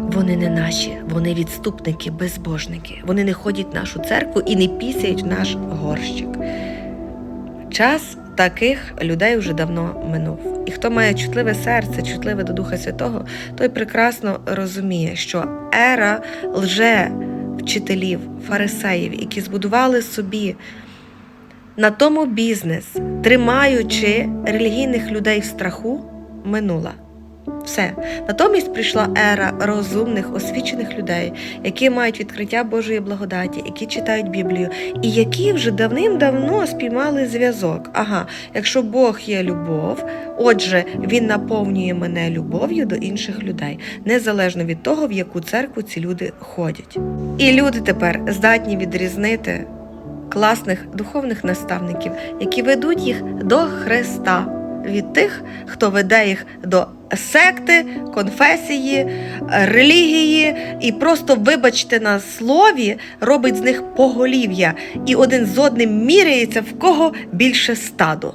вони не наші, вони відступники, безбожники. Вони не ходять в нашу церкву і не пісяють наш горщик. Час таких людей вже давно минув. І хто має чутливе серце, чутливе до Духа Святого, той прекрасно розуміє, що ера лже вчителів, фарисеїв, які збудували собі на тому бізнес, тримаючи релігійних людей в страху, минула. Все. Натомість прийшла ера розумних, освічених людей, які мають відкриття Божої благодаті, які читають Біблію, і які вже давним-давно спіймали зв'язок. Ага, якщо Бог є любов, отже, Він наповнює мене любов'ю до інших людей, незалежно від того, в яку церкву ці люди ходять. І люди тепер здатні відрізнити класних духовних наставників, які ведуть їх до Христа, від тих, хто веде їх до секти, конфесії, релігії, і просто, вибачте на слові, робить з них поголів'я, і один з одним міряється, в кого більше стадо.